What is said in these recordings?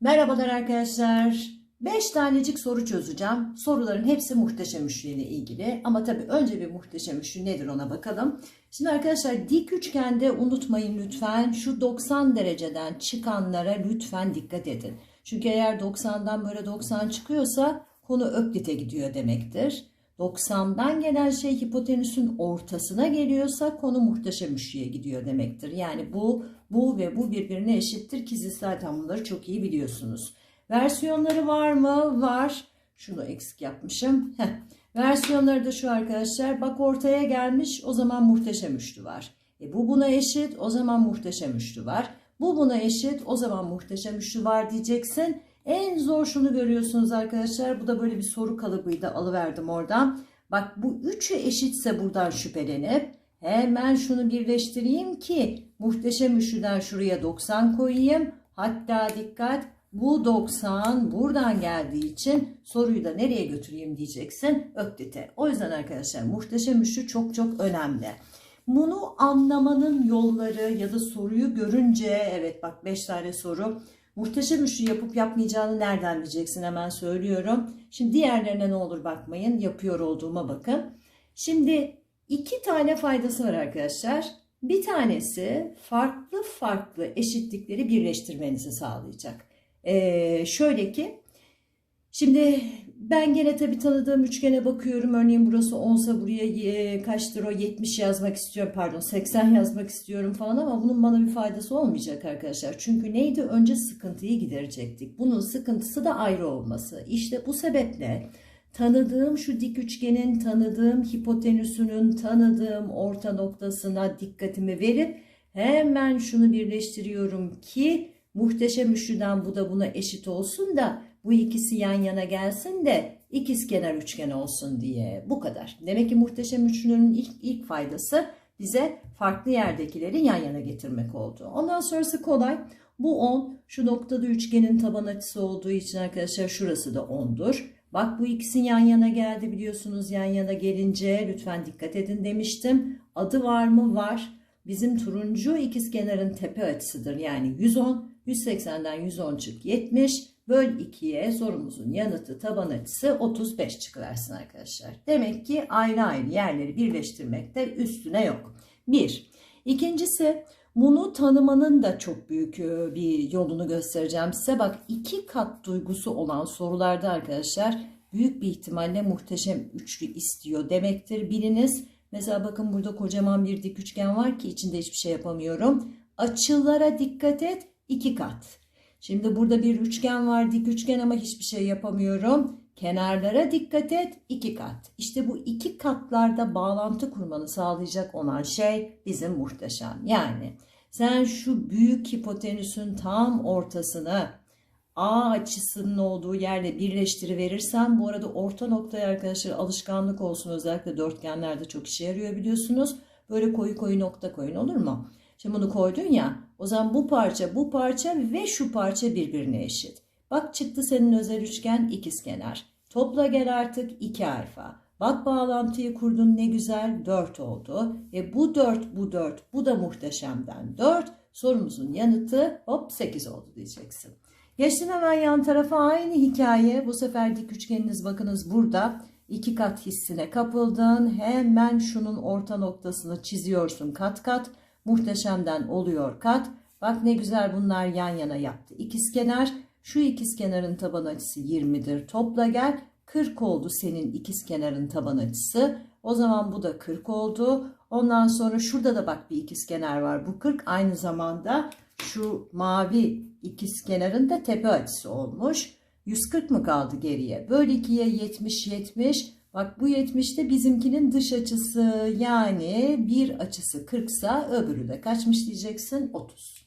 Merhabalar arkadaşlar. 5 tanecik soru çözeceğim. Soruların hepsi muhteşem üçlü ilgili. Ama tabii önce bir muhteşem üçlü nedir ona bakalım. Şimdi arkadaşlar dik üçgende unutmayın lütfen şu 90 dereceden çıkanlara lütfen dikkat edin. Çünkü eğer 90'dan böyle 90 çıkıyorsa konu öklite gidiyor demektir. 90'dan gelen şey hipotenüsün ortasına geliyorsa konu muhteşem üçlüye gidiyor demektir. Yani bu, bu ve bu birbirine eşittir ki siz zaten bunları çok iyi biliyorsunuz. Versiyonları var mı? Var. Şunu eksik yapmışım. Heh. Versiyonları da şu arkadaşlar. Bak ortaya gelmiş o zaman muhteşem üçlü var. E bu buna eşit o zaman muhteşem üçlü var. Bu buna eşit o zaman muhteşem üçlü var diyeceksin. En zor şunu görüyorsunuz arkadaşlar. Bu da böyle bir soru kalıbıydı. Alıverdim oradan. Bak bu üçü eşitse buradan şüphelenip hemen şunu birleştireyim ki muhteşem üçlüden şuraya 90 koyayım. Hatta dikkat bu 90 buradan geldiği için soruyu da nereye götüreyim diyeceksin. Öklite. O yüzden arkadaşlar muhteşem üçlü çok çok önemli. Bunu anlamanın yolları ya da soruyu görünce evet bak 5 tane soru Muhteşem üçlü yapıp yapmayacağını nereden bileceksin hemen söylüyorum. Şimdi diğerlerine ne olur bakmayın. Yapıyor olduğuma bakın. Şimdi iki tane faydası var arkadaşlar. Bir tanesi farklı farklı eşitlikleri birleştirmenizi sağlayacak. Ee, şöyle ki şimdi ben gene tabii tanıdığım üçgene bakıyorum. Örneğin burası 10'sa buraya e, kaçtır o 70 yazmak istiyorum pardon 80 yazmak istiyorum falan ama bunun bana bir faydası olmayacak arkadaşlar. Çünkü neydi? Önce sıkıntıyı giderecektik. Bunun sıkıntısı da ayrı olması. İşte bu sebeple tanıdığım şu dik üçgenin, tanıdığım hipotenüsünün, tanıdığım orta noktasına dikkatimi verip hemen şunu birleştiriyorum ki muhteşem üçlüden bu da buna eşit olsun da bu ikisi yan yana gelsin de ikizkenar üçgen olsun diye. Bu kadar. Demek ki muhteşem üçlünün ilk, ilk faydası bize farklı yerdekileri yan yana getirmek oldu. Ondan sonrası kolay. Bu 10. Şu noktada üçgenin taban açısı olduğu için arkadaşlar şurası da 10'dur. Bak bu ikisi yan yana geldi biliyorsunuz yan yana gelince lütfen dikkat edin demiştim. Adı var mı? Var. Bizim turuncu ikizkenarın tepe açısıdır. Yani 110. 180'den 110 çık 70. Böl 2'ye sorumuzun yanıtı taban açısı 35 çıkıversin arkadaşlar. Demek ki ayrı ayrı yerleri birleştirmekte üstüne yok. Bir. İkincisi bunu tanımanın da çok büyük bir yolunu göstereceğim size. Bak iki kat duygusu olan sorularda arkadaşlar büyük bir ihtimalle muhteşem üçlü istiyor demektir biliniz. Mesela bakın burada kocaman bir dik üçgen var ki içinde hiçbir şey yapamıyorum. Açılara dikkat et iki kat. Şimdi burada bir üçgen var dik üçgen ama hiçbir şey yapamıyorum. Kenarlara dikkat et iki kat. İşte bu iki katlarda bağlantı kurmanı sağlayacak olan şey bizim muhteşem. Yani sen şu büyük hipotenüsün tam ortasını A açısının olduğu yerle birleştiriverirsen bu arada orta noktaya arkadaşlar alışkanlık olsun özellikle dörtgenlerde çok işe yarıyor biliyorsunuz. Böyle koyu koyu nokta koyun olur mu? Şimdi bunu koydun ya o zaman bu parça bu parça ve şu parça birbirine eşit. Bak çıktı senin özel üçgen ikizkenar. Topla gel artık 2 alfa. Bak bağlantıyı kurdun ne güzel 4 oldu. E bu 4 bu 4 bu da muhteşemden 4. Sorumuzun yanıtı hop 8 oldu diyeceksin. Geçtim hemen yan tarafa aynı hikaye. Bu sefer dik üçgeniniz bakınız burada. iki kat hissine kapıldın. Hemen şunun orta noktasını çiziyorsun kat kat. Muhteşemden oluyor kat. Bak ne güzel bunlar yan yana yaptı. İkizkenar şu ikizkenarın taban açısı 20'dir. Topla gel 40 oldu senin ikizkenarın taban açısı. O zaman bu da 40 oldu. Ondan sonra şurada da bak bir ikizkenar var. Bu 40 aynı zamanda şu mavi ikizkenarın da tepe açısı olmuş. 140 mı kaldı geriye? Böl 2'ye 70 70. Bak bu 70 de bizimkinin dış açısı yani bir açısı 40 sa öbürü de kaçmış diyeceksin 30.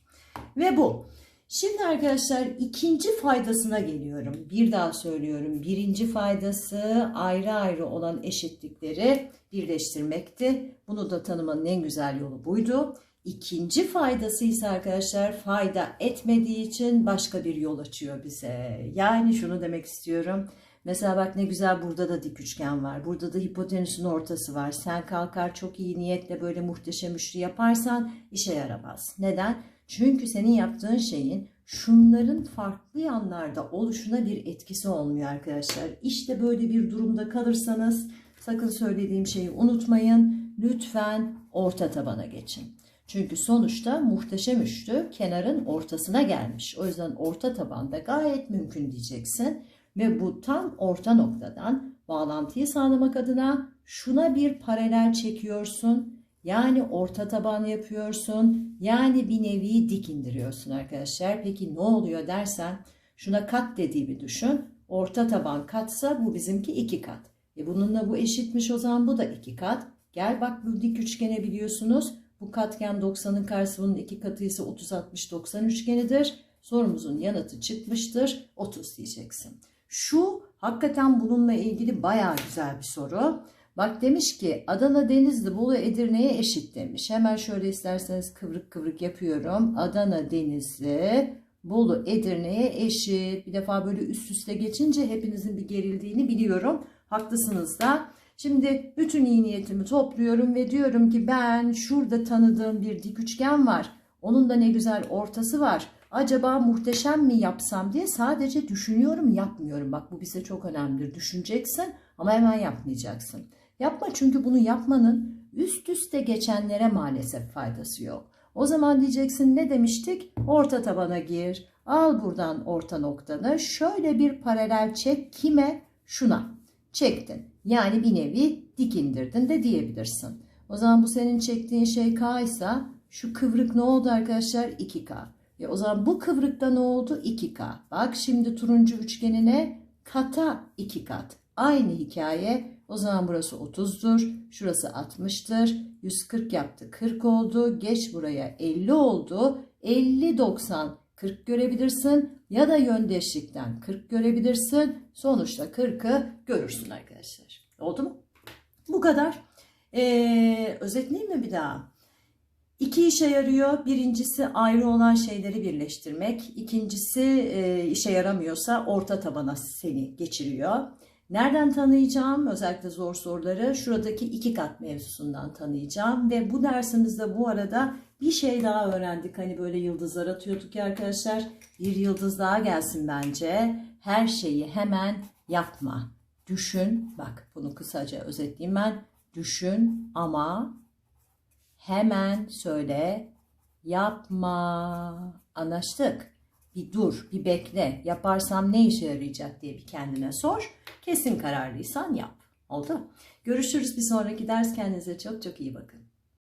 Ve bu. Şimdi arkadaşlar ikinci faydasına geliyorum. Bir daha söylüyorum. Birinci faydası ayrı ayrı olan eşitlikleri birleştirmekti. Bunu da tanımanın en güzel yolu buydu. İkinci faydası ise arkadaşlar fayda etmediği için başka bir yol açıyor bize. Yani şunu demek istiyorum. Mesela bak ne güzel burada da dik üçgen var. Burada da hipotenüsün ortası var. Sen kalkar çok iyi niyetle böyle muhteşem üçlü yaparsan işe yaramaz. Neden? Çünkü senin yaptığın şeyin şunların farklı yanlarda oluşuna bir etkisi olmuyor arkadaşlar. İşte böyle bir durumda kalırsanız sakın söylediğim şeyi unutmayın. Lütfen orta tabana geçin. Çünkü sonuçta muhteşem üçlü kenarın ortasına gelmiş. O yüzden orta tabanda gayet mümkün diyeceksin. Ve bu tam orta noktadan bağlantıyı sağlamak adına şuna bir paralel çekiyorsun. Yani orta taban yapıyorsun. Yani bir nevi dik indiriyorsun arkadaşlar. Peki ne oluyor dersen şuna kat dediğimi düşün. Orta taban katsa bu bizimki iki kat. E bununla bu eşitmiş o zaman bu da iki kat. Gel bak bu dik üçgene biliyorsunuz. Bu katgen 90'ın karşısı bunun iki katı ise 30 60 90 üçgenidir. Sorumuzun yanıtı çıkmıştır. 30 diyeceksin. Şu hakikaten bununla ilgili bayağı güzel bir soru. Bak demiş ki Adana Denizli Bolu Edirne'ye eşit demiş. Hemen şöyle isterseniz kıvrık kıvrık yapıyorum. Adana Denizli Bolu Edirne'ye eşit. Bir defa böyle üst üste geçince hepinizin bir gerildiğini biliyorum. Haklısınız da. Şimdi bütün iyi niyetimi topluyorum ve diyorum ki ben şurada tanıdığım bir dik üçgen var. Onun da ne güzel ortası var. Acaba muhteşem mi yapsam diye sadece düşünüyorum yapmıyorum. Bak bu bize çok önemlidir. Düşüneceksin ama hemen yapmayacaksın. Yapma çünkü bunu yapmanın üst üste geçenlere maalesef faydası yok. O zaman diyeceksin ne demiştik? Orta tabana gir. Al buradan orta noktanı. Şöyle bir paralel çek kime? Şuna. Çektin. Yani bir nevi dik indirdin de diyebilirsin. O zaman bu senin çektiğin şey K ise şu kıvrık ne oldu arkadaşlar? 2K. E o zaman bu kıvrıkta ne oldu? 2K. Bak şimdi turuncu üçgenine kata 2 kat. Aynı hikaye. O zaman burası 30'dur. Şurası 60'tır. 140 yaptı. 40 oldu. Geç buraya 50 oldu. 50 90 40 görebilirsin ya da yöndeşlikten 40 görebilirsin. Sonuçta 40'ı görürsün arkadaşlar. Oldu mu? Bu kadar. Ee, özetleyeyim mi bir daha? İki işe yarıyor. Birincisi ayrı olan şeyleri birleştirmek. İkincisi e, işe yaramıyorsa orta tabana seni geçiriyor. Nereden tanıyacağım? Özellikle zor soruları şuradaki iki kat mevzusundan tanıyacağım. Ve bu dersimizde bu arada bir şey daha öğrendik. Hani böyle yıldızlar atıyorduk ya arkadaşlar. Bir yıldız daha gelsin bence. Her şeyi hemen yapma. Düşün. Bak bunu kısaca özetleyeyim ben. Düşün ama hemen söyle. Yapma. Anlaştık. Bir dur, bir bekle. Yaparsam ne işe yarayacak diye bir kendine sor. Kesin kararlıysan yap. Oldu. Görüşürüz bir sonraki ders. Kendinize çok çok iyi bakın.